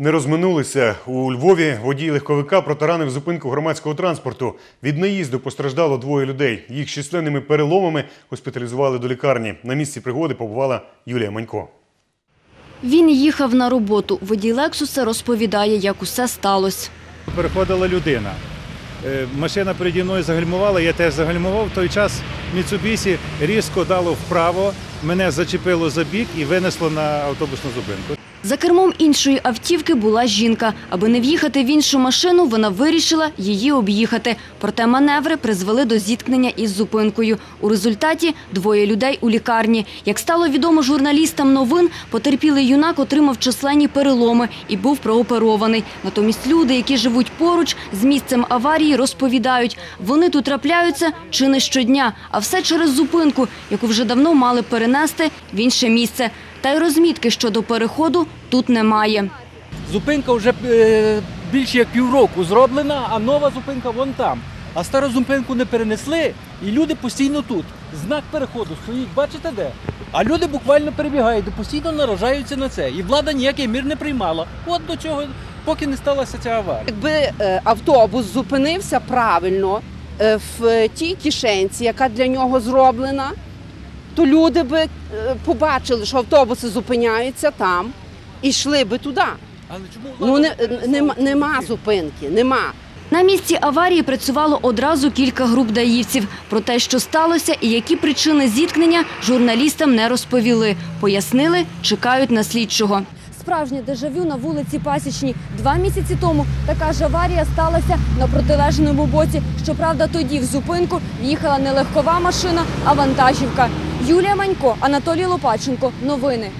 Не розминулися у Львові. Водій легковика протаранив зупинку громадського транспорту. Від наїзду постраждало двоє людей. Їх з численними переломами госпіталізували до лікарні. На місці пригоди побувала Юлія Манько. Він їхав на роботу. Водій Лексуса розповідає, як усе сталося. Переходила людина. Е, Машина переді мною загальмувала, я теж загальмував. В той час Міцубісі різко дало вправо, мене зачепило за бік і винесло на автобусну зупинку. За кермом іншої автівки була жінка. Аби не в'їхати в іншу машину, вона вирішила її об'їхати. Проте маневри призвели до зіткнення із зупинкою. У результаті двоє людей у лікарні. Як стало відомо журналістам новин, потерпілий юнак отримав численні переломи і був прооперований. Натомість люди, які живуть поруч з місцем аварії, розповідають, вони тут трапляються чи не щодня, а все через зупинку, яку вже давно мали перенести в інше місце. Та й розмітки щодо переходу тут немає. Зупинка вже е, більше як півроку зроблена, а нова зупинка вон там. А стару зупинку не перенесли, і люди постійно тут. Знак переходу стоїть, бачите де? А люди буквально перебігають, постійно наражаються на це. І влада ніякий мір не приймала. От до чого, поки не сталася ця аварія. Якби е, автобус зупинився правильно е, в тій кишенці, яка для нього зроблена, то люди би е, побачили, що автобуси зупиняються там і йшли би туди. Але чому Ну не, нема, нема зупинки, нема. На місці аварії працювало одразу кілька груп даївців. Про те, що сталося і які причини зіткнення, журналістам не розповіли. Пояснили, чекають на слідчого. Справжнє дежавю на вулиці Пасічній. Два місяці тому така ж аварія сталася на протилежному боці. Щоправда, тоді в зупинку в'їхала не легкова машина, а вантажівка. Юлія Манько, Анатолій Лопаченко. Новини.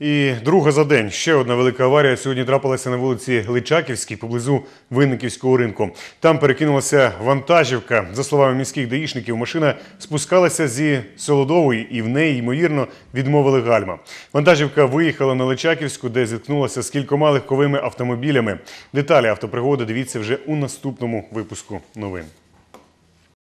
І друга за день. Ще одна велика аварія сьогодні трапилася на вулиці Личаківській поблизу Винниківського ринку. Там перекинулася вантажівка. За словами міських даїшників, машина спускалася зі Солодової і в неї, ймовірно, відмовили гальма. Вантажівка виїхала на Личаківську, де зіткнулася з кількома легковими автомобілями. Деталі автопригоди дивіться вже у наступному випуску новин.